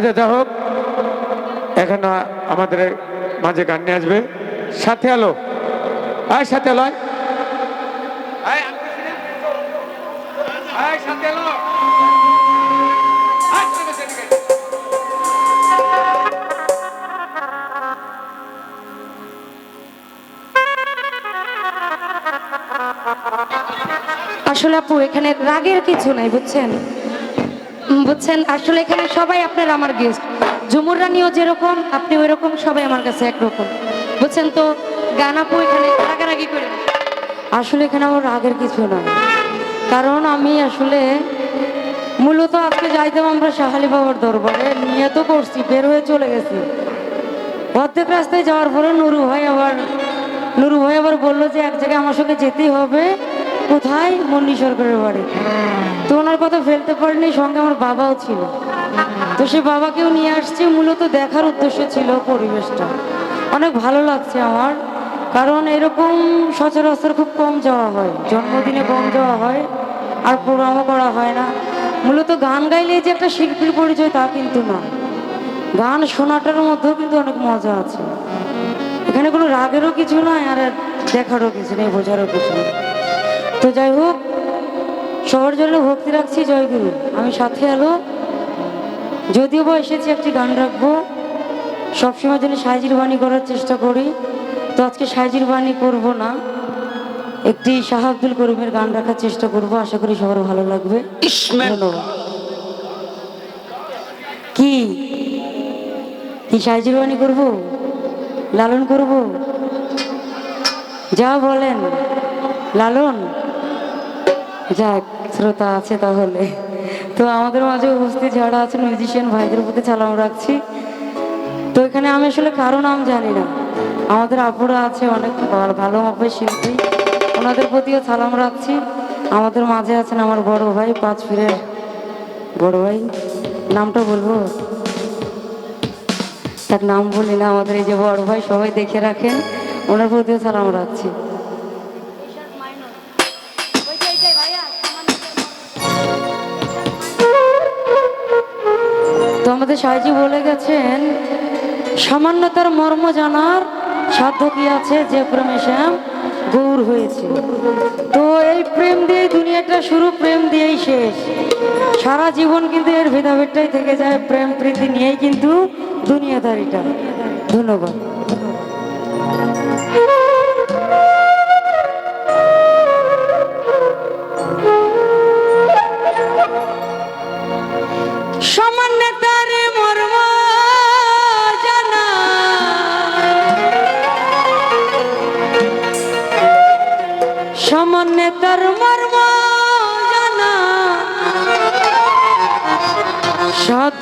আচ্ছা যা হোক। এখন আমাদের মাঝে গান নিয়ে আসবে। সাথে আলো। আয়, সাথে আলো। আসলে আপু, এখানে রাগের কিছু নাই, বুঝছেন? বুঝছেন? আসলে এখানে সবাই আপনার আমার গেস্ট ঝুমুর রানীও যেরকম, আপনি ওই রকম সবাই আমার কাছে একরকম। বুঝছেন তো? গান আপু এখানে রাগারাগি করে। আসলে এখানে আমার রাগের কিছু নাই। কারণ আমি আসলে মূলত আজকে যাইতাম আমরা শাহালি বাবার দরবারে, নিয়ে তো করছি, বের হয়ে চলে গেছি। অর্ধেক রাস্তায় যাওয়ার পরে নুরু ভাই আবার নুরু ভাই আবার বলল যে এক জায়গায় আমার সঙ্গে যেতেই হবে। কোথায়? মন্ডি সরকারের বাড়ি। তো ওনার কথা ফেলতে পারিনি, সঙ্গে আমার বাবাও ছিল। তো সে বাবাকেও নিয়ে আসছে, মূলত দেখার উদ্দেশ্য ছিল পরিবেশটা। অনেক ভালো লাগছে আমার, কারণ এরকম সচরাচর খুব কম যাওয়া হয়। জন্মদিনে কম যাওয়া হয়, আর প্রোগ্রামও করা হয় না। মূলত গান গাইলে যে একটা শিল্পীর পরিচয় তা কিন্তু না। গান শোনাটার মধ্যেও কিন্তু অনেক মজা আছে। এখানে কোনো রাগেরও কিছু নয় আর দেখারও কিছু নেই, বোঝারও কিছু নেই। তো যাই হোক সবার জন্য ভক্তি রাখছি জয়গুরু আমি সাথে এলো যদিও বা এসেছি একটি গান রাখব। সবসময় জন্য সাইজির বাণী করার চেষ্টা করি। তো আজকে সাইজির বাণী করব না। একটি শাহ আব্দুল করিমের গান রাখার চেষ্টা করব। আশা করি সবার ভালো লাগবে। কি? কি সাইজির বাণী করব? লালন করব? যা বলেন লালন। যাক, শ্রোতা আছে তাহলে। তো আমাদের মাঝে উপস্থিত যারা আছে মিউজিশিয়ান ভাইদের প্রতি সালাম রাখছি। তো এখানে আমি আসলে কারও নাম জানি না। আমাদের আপুরা আছে, অনেক ভালো মাপের শিল্পী। ওনাদের প্রতিও সালাম রাখছি। আমাদের মাঝে আছেন আমার বড় ভাই পাঁচ ফিরের বড় ভাই। নামটা বলব? তার নাম বলি না, আমাদের এই যে বড় ভাই, সবাই দেখে রাখেন। ওনার প্রতিও সালাম রাখছি। আমাদের সাহায্য বলে গেছেন, সামান্যতার মর্ম জানার সাধ্য কি আছে? যে প্রেমে শ্যাম গৌর হয়েছে। তো এই প্রেম দিয়ে দুনিয়াটা শুরু, প্রেম দিয়েই শেষ। সারা জীবন কিন্তু এর ভেদাভেদটাই থেকে যায়, প্রেম প্রীতি নিয়েই কিন্তু দুনিয়াদারিটা। ধন্যবাদ।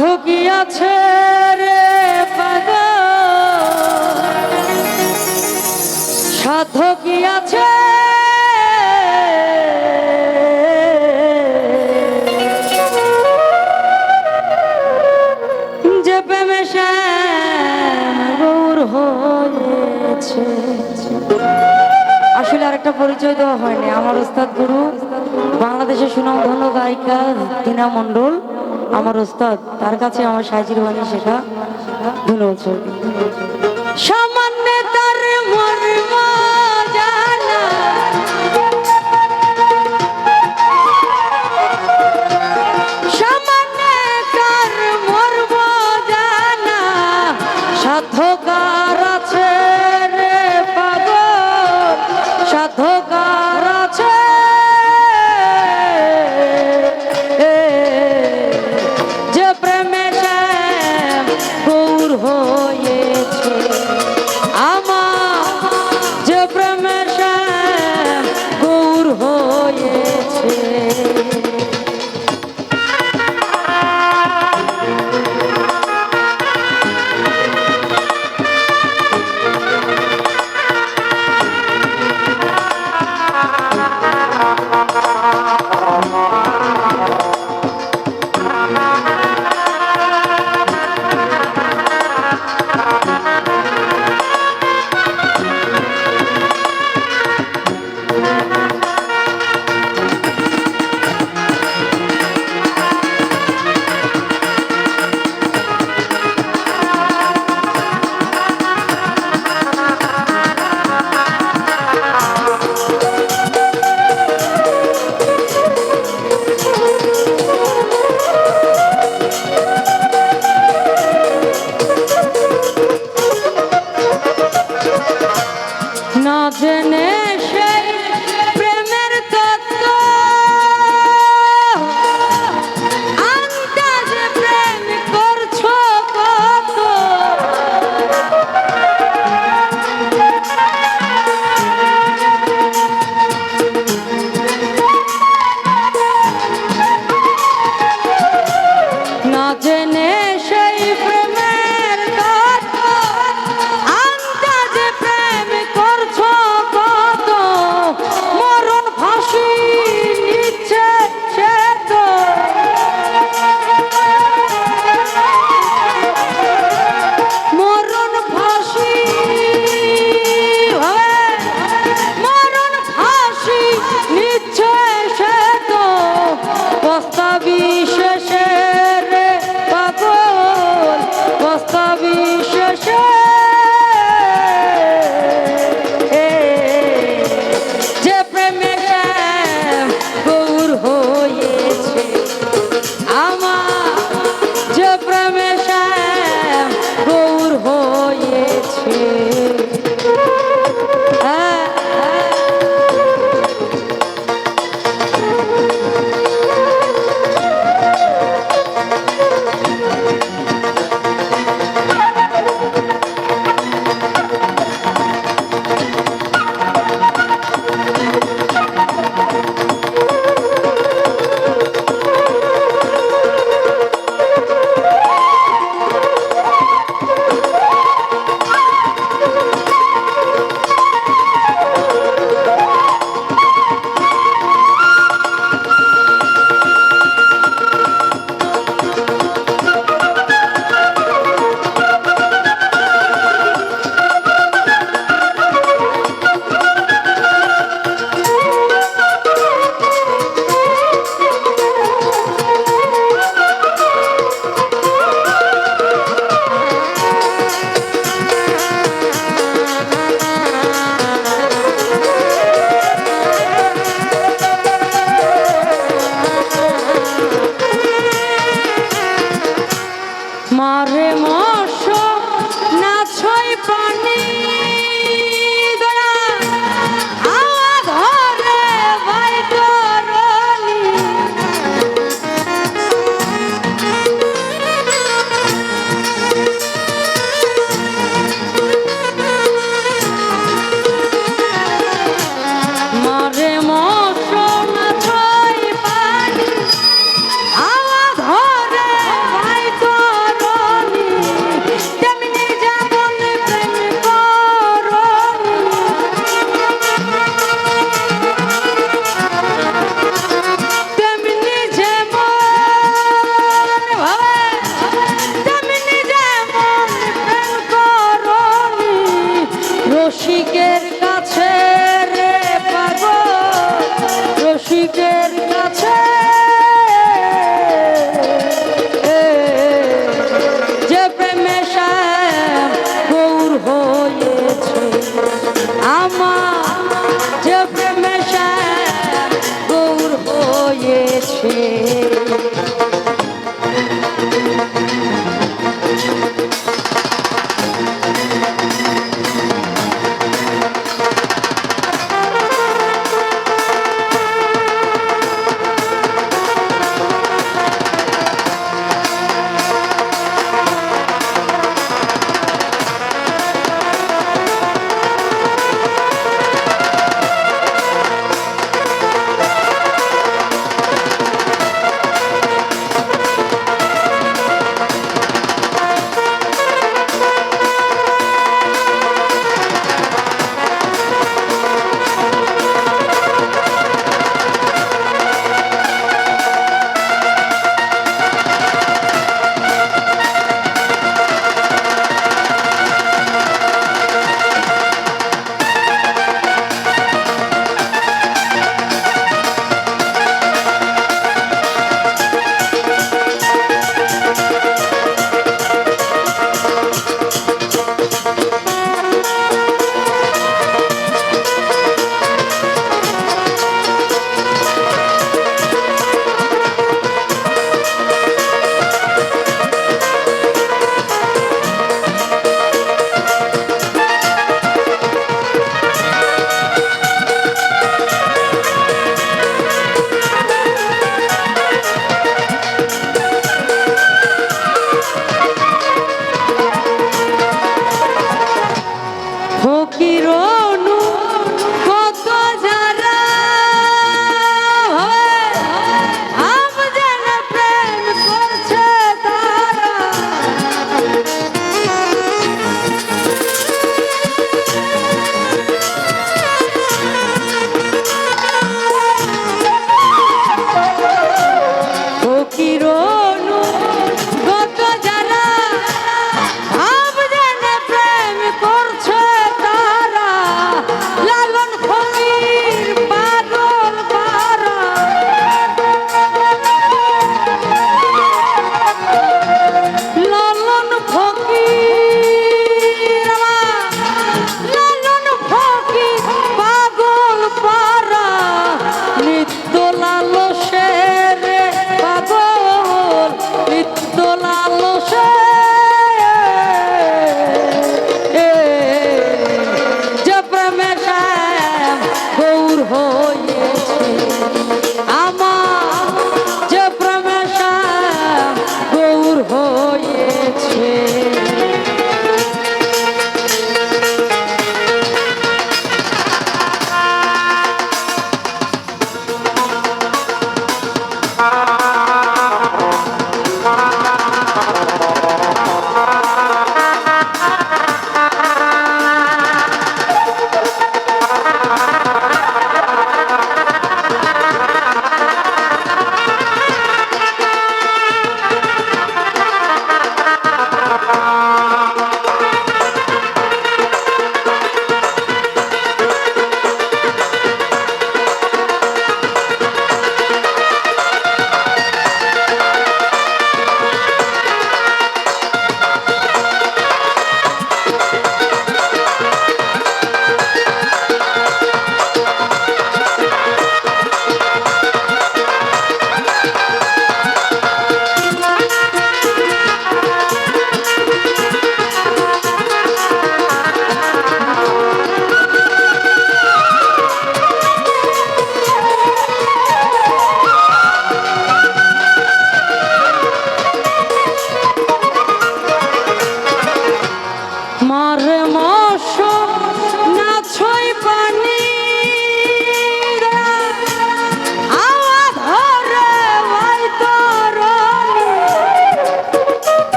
সাধু রে পাগল। সাধু কি আছে। যে প্রেমে গৌর হয়েছে। আসলে আরেকটা পরিচয় দেওয়া হয়নি। আমার ওস্তাদ গুরু, বাংলাদেশের সুনামধন্য গায়িকা টিনা মণ্ডল। আমার ওস্তাদ তার কাছে আমার সাহায্যের বাণী শেখা ধন্যবাদ।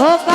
ও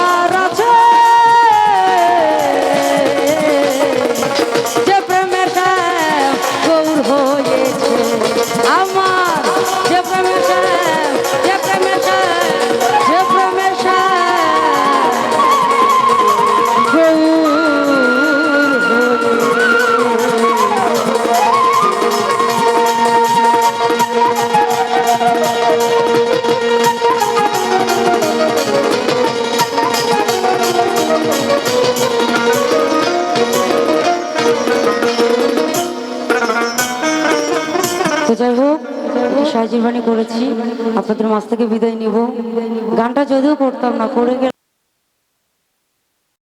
থেকে বিদায় নিব। গানটা যদিও করতাম না করে